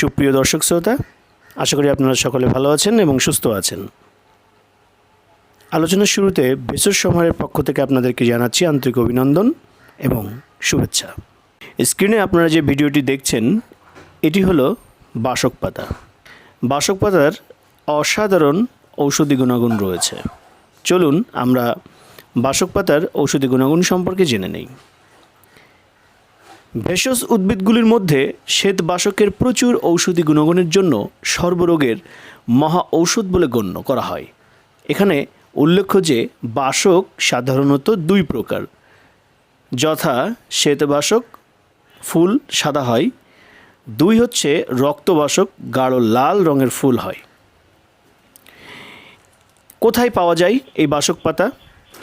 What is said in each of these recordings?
সুপ্রিয় দর্শক শ্রোতা, আশা করি আপনারা সকলে ভালো আছেন এবং সুস্থ আছেন। আলোচনার শুরুতে ভেষজ সময়ের পক্ষ থেকে আপনাদেরকে জানাচ্ছি আন্তরিক অভিনন্দন এবং শুভেচ্ছা। স্ক্রিনে আপনারা যে ভিডিওটি দেখছেন, এটি হলো বাসক পাতা। বাসক পাতার অসাধারণ ঔষধি গুণাগুণ রয়েছে। চলুন আমরা বাসক পাতার ঔষধি গুণাগুণ সম্পর্কে জেনে নেই। ভেষজ উদ্ভিদগুলির মধ্যে শ্বেতবাসকের প্রচুর ঔষধি গুণগুণের জন্য সর্বরোগের মহা ঔষধ বলে গণ্য করা হয়। এখানে উল্লেখ্য যে বাসক সাধারণত দুই প্রকার। যথা শ্বেতবাসক, ফুল সাদা হয়। দুই হচ্ছে রক্তবাসক, গাঢ় লাল রঙের ফুল হয়। কোথায় পাওয়া যায় এই বাসক পাতা?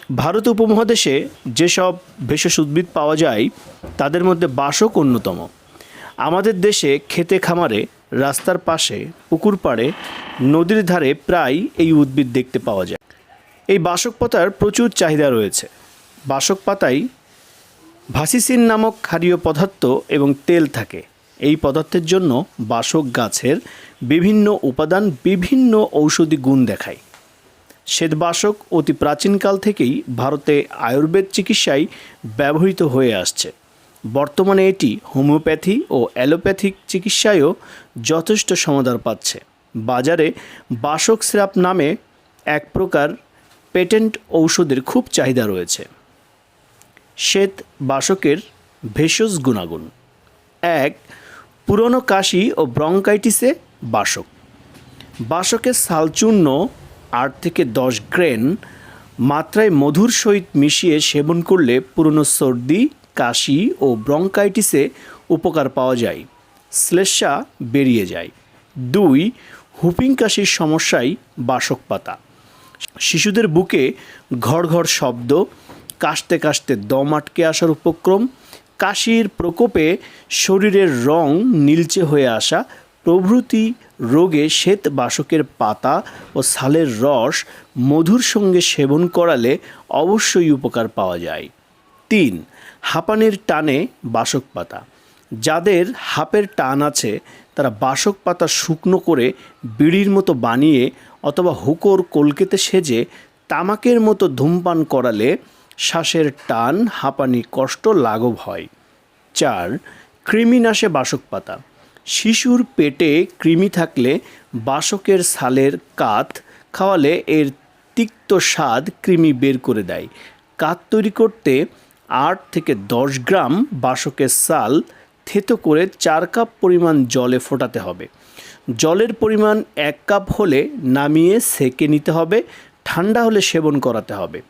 ভারত উপমহাদেশে যেসব ভেষজ উদ্ভিদ পাওয়া যায়, তাদের মধ্যে বাসক অন্যতম। আমাদের দেশে খেতে খামারে, রাস্তার পাশে, পুকুর পাড়ে, নদীর ধারে প্রায় এই উদ্ভিদ দেখতে পাওয়া যায়। এই বাসক পাতার প্রচুর চাহিদা রয়েছে। বাসক পাতায় ভাসিসিন নামক ক্ষারীয় পদার্থ এবং তেল থাকে। এই পদার্থের জন্য বাসক গাছের বিভিন্ন উপাদান বিভিন্ন ঔষধি গুণ দেখায়। শ্বেতবাসক অতি প্রাচীনকাল থেকেই ভারতে আয়ুর্বেদ চিকিৎসায় ব্যবহৃত হয়ে আসছে। বর্তমানে এটি হোমিওপ্যাথি ও অ্যালোপ্যাথিক চিকিৎসায়ও যথেষ্ট সমাদর পাচ্ছে। বাজারে বাসক সিরাপ নামে এক প্রকার পেটেন্ট ঔষধের খুব চাহিদা রয়েছে। শ্বেত বাসকের ভেষজ গুণাগুণ। এক, পুরনো কাশি ও ব্রঙ্কাইটিসে বাসক। বাসকের সালচূর্ণ আট থেকে দশ গ্রেন মাত্রায় মধুর সহিত মিশিয়ে সেবন করলে পুরনো সর্দি, কাশি ও ব্রঙ্কাইটিসে উপকার পাওয়া যায়। শ্লেষা বেরিয়ে যায়। দুই, হুপিং কাশির সমস্যায় বাসক পাতা। শিশুদের বুকে ঘর ঘর শব্দ, কাশতে কাশতে দম আটকে আসার উপক্রম, কাশির প্রকোপে শরীরের রং নীলচে হয়ে আসা প্রভৃতি রোগে শ্বেত বাসকের পাতা ও ছালের রস মধুর সঙ্গে সেবন করালে অবশ্যই উপকার পাওয়া যায়। তিন, হাঁপানির টানে বাসক পাতা। যাদের হাপের টান আছে, তারা বাসক পাতা শুকনো করে বিড়ির মতো বানিয়ে অথবা হুকোর কলকেতে সেজে তামাকের মতো ধূমপান করালে শ্বাসের টান, হাঁপানি কষ্ট লাঘব হয়। চার, কৃমিনাশে বাসক পাতা। শিশুর পেটে কৃমি থাকলে বাসকের ছালের কাত খাওয়ালে এর তিক্ত স্বাদ কৃমি বের করে দেয়। কাত তৈরি করতে আট থেকে দশ গ্রাম বাসকের সাল থেতো করে চার কাপ পরিমাণ জলে ফোটাতে হবে। জলের পরিমাণ এক কাপ হলে নামিয়ে সেকে নিতে হবে, ঠান্ডা হলে সেবন করাতে হবে।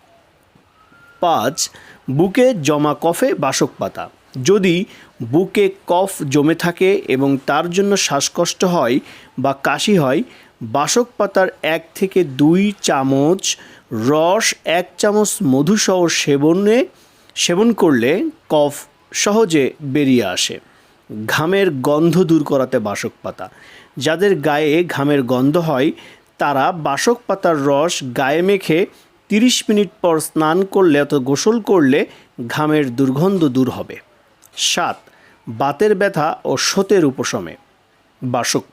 পাঁচ, বুকে জমা কফে বাসক পাতা। যদি বুকে কফ জমে থাকে এবং তার জন্য শ্বাসকষ্ট হয় বা কাশি হয়, বাসক পাতার এক থেকে দুই চামচ রস, এক চামচ মধুসহ সেবনে, সেবন করলে কফ সহজে বেরিয়ে আসে। ঘামের গন্ধ দূর করাতে বাসক পাতা। যাদের গায়ে ঘামের গন্ধ হয়, তারা বাসক পাতার রস গায়ে মেখে তিরিশ মিনিট পর স্নান করলে অথবা গোসল করলে ঘামের দুর্গন্ধ দূর হবে। সাত, বাতের ব্যথা ও শোতের উপশমে। বাসক,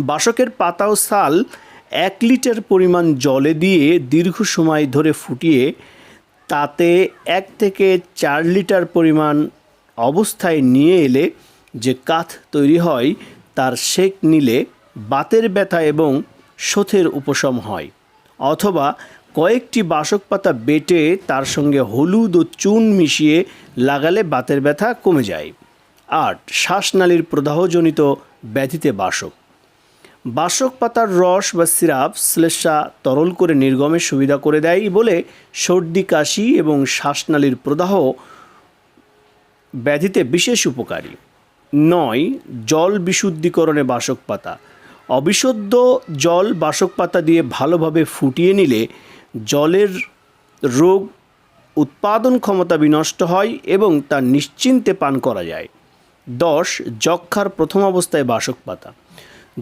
বাসকের পাতা ও সাল এক লিটার পরিমাণ জলে দিয়ে দীর্ঘ সময় ধরে ফুটিয়ে, তাতে এক থেকে চার লিটার পরিমাণ অবস্থায় নিয়ে এলে যে কাথ তৈরি হয়, তার সেক নিলে বাতের ব্যথা এবং শোথের উপশম হয়। অথবা কয়েকটি বাসক পাতা বেটে তার সঙ্গে হলুদ ও চুন মিশিয়ে লাগালে বাতের ব্যথা কমে যায়। আট শ্বাসনালীর প্রদাহজনিত ব্যাধিতে বাসক। বাসক পাতার রস বা সিরাপ শ্লেষা তরল করে নির্গমের সুবিধা করে দেয় বলে সর্দি, কাশি এবং শ্বাসনালীর প্রদাহ ব্যাধিতে বিশেষ উপকারী। নয়, জল বিশুদ্ধিকরণে বাসক পাতা অবিশুদ্ধ জল বাসক পাতা দিয়ে ভালোভাবে ফুটিয়ে নিলে জলের রোগ উৎপাদন ক্ষমতা বিনষ্ট হয় এবং তা নিশ্চিন্তে পান করা যায়। দশ যক্ষার প্রথম অবস্থায় বাসক পাতা।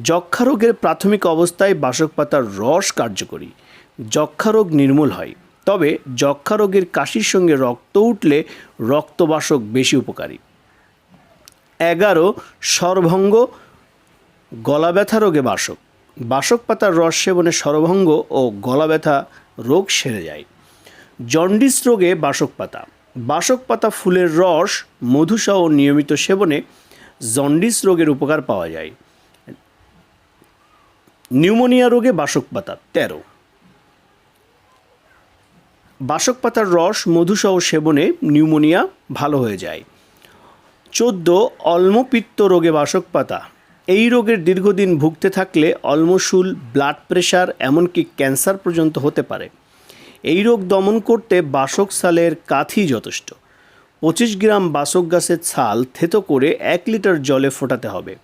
যক্ষা রোগের প্রাথমিক অবস্থায় বাসক পাতার রস কার্যকরী। যক্ষা রোগ নির্মূল হয়। তবে যক্ষা রোগের কাশির সঙ্গে রক্ত উঠলে রক্তবাসক বেশি উপকারী। এগারো সর্বভঙ্গ গলা ব্যথা রোগে বাসক। বাসক পাতার রস সেবনে সরভঙ্গ ও গলা ব্যথা রোগ সেরে যায়। জন্ডিস রোগে বাসক পাতা। বাসক পাতা ফুলের রস, মধুসহ নিয়মিত সেবনে জন্ডিস রোগের উপকার পাওয়া যায়। নিউমোনিয়া রোগে বাসক পাতা, তেরো। বাসক পাতার রস, মধুসহ সেবনে নিউমোনিয়া ভালো হয়ে যায়। চোদ্দ, অল্মপিত্ত রোগে বাসক পাতা। এই রোগের দীর্ঘদিন ভুগতে থাকলে অল্মশুল ব্লাড প্রেশার এমনকি ক্যান্সার পর্যন্ত হতে পারে। এই রোগ দমন করতে বাসক সালের কাথি যথেষ্ট। পঁচিশ গ্রাম বাসক গাছের ছাল থেতো করে এক লিটার জলে ফোটাতে হবে।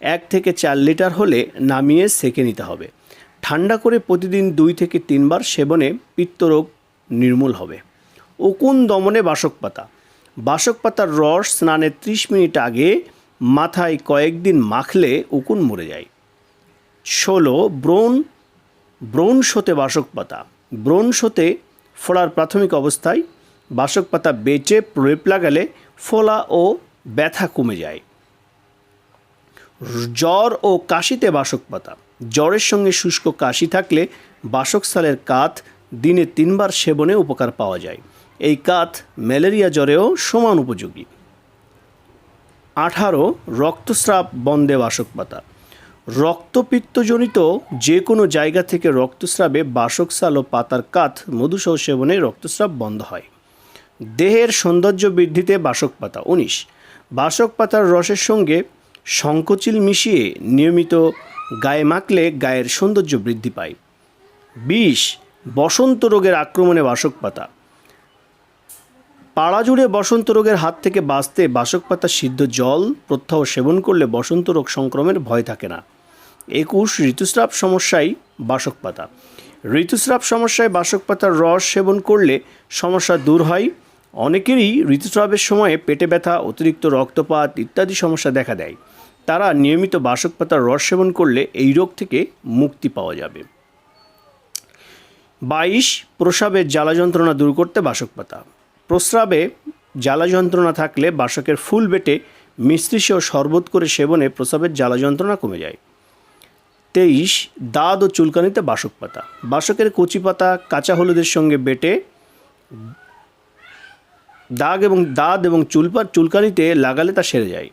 এক থেকে চার লিটার হলে নামিয়ে সেকে নিতে হবে। ঠান্ডা করে প্রতিদিন দুই থেকে তিনবার সেবনে পিত্তরোগ নির্মূল হবে। উকুন দমনে বাসক পাতা। বাসক পাতার রস স্নানের ত্রিশ মিনিট আগে মাথায় কয়েকদিন মাখলে উকুন মরে যায়। ষোলো, ব্রণ ব্রণ শোতে বাসক পাতা। ব্রণ শোতে ফোড়ার প্রাথমিক অবস্থায় বাসক পাতা বেঁচে প্রলেপ লাগালে ফোলা ও ব্যথা কমে যায়। জ্বর ও কাশিতে বাসক পাতা। জ্বরের সঙ্গে শুষ্ক কাশি থাকলে বাসক সালের কাত দিনে তিনবার সেবনে উপকার পাওয়া যায়। এই কাত ম্যালেরিয়া জ্বরেও সমান উপযোগী। আঠারো রক্তস্রাব বন্ধে বাসক পাতা রক্তপিত্তজনিত যে কোনো জায়গা থেকে রক্তস্রাবে বাসক সাল ও পাতার কাত মধুসহ সেবনে রক্তস্রাব বন্ধ হয়। দেহের সৌন্দর্য বৃদ্ধিতে বাসক পাতা উনিশ বাসক পাতার রসের সঙ্গে শঙ্কচিল মিশিয়ে নিয়মিত গায়ে মাখলে গায়ের সৌন্দর্য বৃদ্ধি পায়। বিশ, বসন্ত রোগের আক্রমণে বাসক পাতা পাড়া জুড়ে বসন্ত রোগের হাত থেকে বাঁচতে বাসক পাতা সিদ্ধ জল, প্রত্যাহ সেবন করলে বসন্ত রোগ সংক্রমের ভয় থাকে না। একুশ, ঋতুস্রাব সমস্যায় বাসক পাতা। ঋতুস্রাব সমস্যায় বাসক পাতার রস সেবন করলে সমস্যা দূর হয়। অনেকেরই ঋতুস্রাবের সময়ে পেটে ব্যথা, অতিরিক্ত রক্তপাত ইত্যাদি সমস্যা দেখা দেয়। তারা নিয়মিত বাসক পাতার রস সেবন করলে এই রোগ থেকে মুক্তি পাওয়া যাবে। বাইশ প্রস্রাবের জ্বালা যন্ত্রণা দূর করতে বাসক পাতা। প্রস্রাবে জ্বালা যন্ত্রণা থাকলে বাসকের ফুল বেটে মিশ্রি সহ শরবত করে সেবনে প্রস্রাবের জ্বালা যন্ত্রণা কমে যায়। তেইশ, দাঁত ও চুলকানিতে বাসক পাতা। বাসকের কচি পাতা কাঁচা হলুদের সঙ্গে বেটে দাগ এবং দাঁত এবং চুলপা চুলকানিতে লাগালে তা সেরে যায়।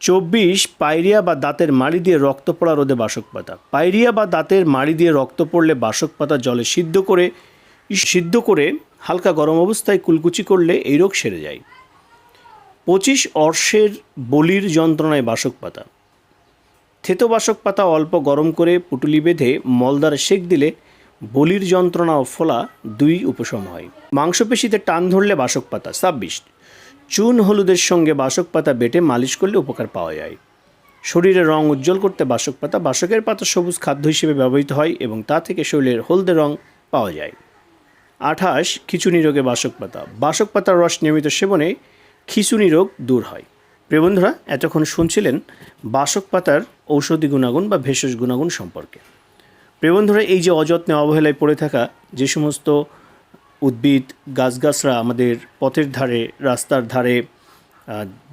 চব্বিশ পাইরিয়া বা দাঁতের মাড়ি দিয়ে রক্ত পড়া রোদে বাসক পাতা। পাইরিয়া বা দাঁতের মাড়ি দিয়ে রক্ত পড়লে বাসক পাতা জলে সিদ্ধ করে সিদ্ধ করে হালকা গরম অবস্থায় কুলকুচি করলে এই রোগ সেরে যায়। পঁচিশ অর্শের বলির যন্ত্রণায় বাসক পাতা। থেতো বাসক পাতা অল্প গরম করে পুটুলি বেঁধে মলদারে সেক দিলে বলির যন্ত্রণা ও ফোলা দুই উপশম হয়। মাংসপেশিতে টান ধরলে বাসক পাতা ছাব্বিশ। চুন হলুদের সঙ্গে বাসক পাতা বেটে মালিশ করলে উপকার পাওয়া যায়। শরীরের রং উজ্জ্বল করতে বাসক পাতা বাসকের পাতা সবুজ খাদ্য হিসেবে ব্যবহৃত হয় এবং তা থেকে শরীরের হলদে রং পাওয়া যায়। আঠাশ খিচুনি রোগে বাসক পাতা। বাসক পাতার রস নিয়মিত সেবনে খিচুনি রোগ দূর হয়। প্রিয় বন্ধুরা, এতক্ষণ শুনছিলেন বাসক পাতার ঔষধি গুণাগুণ বা ভেষজ গুণাগুণ সম্পর্কে। প্রিয় বন্ধুরা, এই যে অযত্নে অবহেলায় পড়ে থাকা যে সমস্ত উদ্ভিদ, গাছগাছরা আমাদের পথের ধারে, রাস্তার ধারে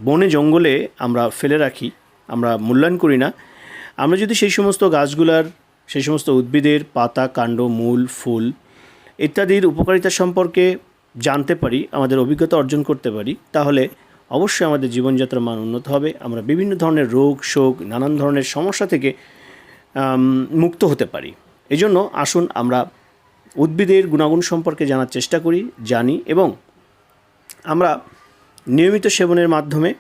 বনে জঙ্গলে আমরা ফেলে রাখি, আমরা মূল্যায়ন করি না, আমরা যদি সেই সমস্ত গাছগুলার, সেই সমস্ত উদ্ভিদের পাতা, কাণ্ড, মূল, ফুল ইত্যাদির উপকারিতা সম্পর্কে জানতে পারি, আমাদের অভিজ্ঞতা অর্জন করতে পারি, তাহলে অবশ্যই আমাদের জীবনযাত্রার মান উন্নত হবে। আমরা বিভিন্ন ধরনের রোগ, শোক, নানান ধরনের সমস্যা থেকে মুক্ত হতে পারি। এই জন্য আসুন আমরা উদ্ভিদের গুণাগুণ সম্পর্কে জানার চেষ্টা করি, জানি এবং আমরা নিয়মিত সেবনের মাধ্যমে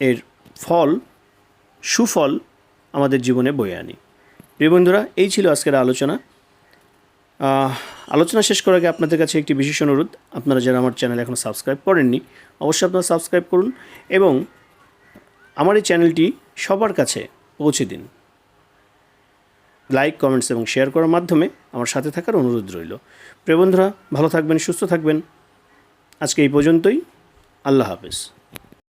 এর ফল, সুফল আমাদের জীবনে বয়ে আনি। প্রিয় বন্ধুরা, এই ছিল আজকের আলোচনা। আলোচনা শেষ করার আগে আপনাদের কাছে একটি বিশেষ অনুরোধ। আপনারা যারা আমার চ্যানেল এখনও সাবস্ক্রাইব করেননি, অবশ্যই আপনারা সাবস্ক্রাইব করুন এবং আমার এই চ্যানেলটি সবার কাছে পৌঁছে দিন। লাইক, কমেন্টস এবং শেয়ার করার মাধ্যমে আমার সাথে থাকার অনুরোধ রইল। প্রিয় বন্ধুরা, ভালো থাকবেন, সুস্থ থাকবেন। আজকে এই পর্যন্তই। আল্লাহ হাফেজ।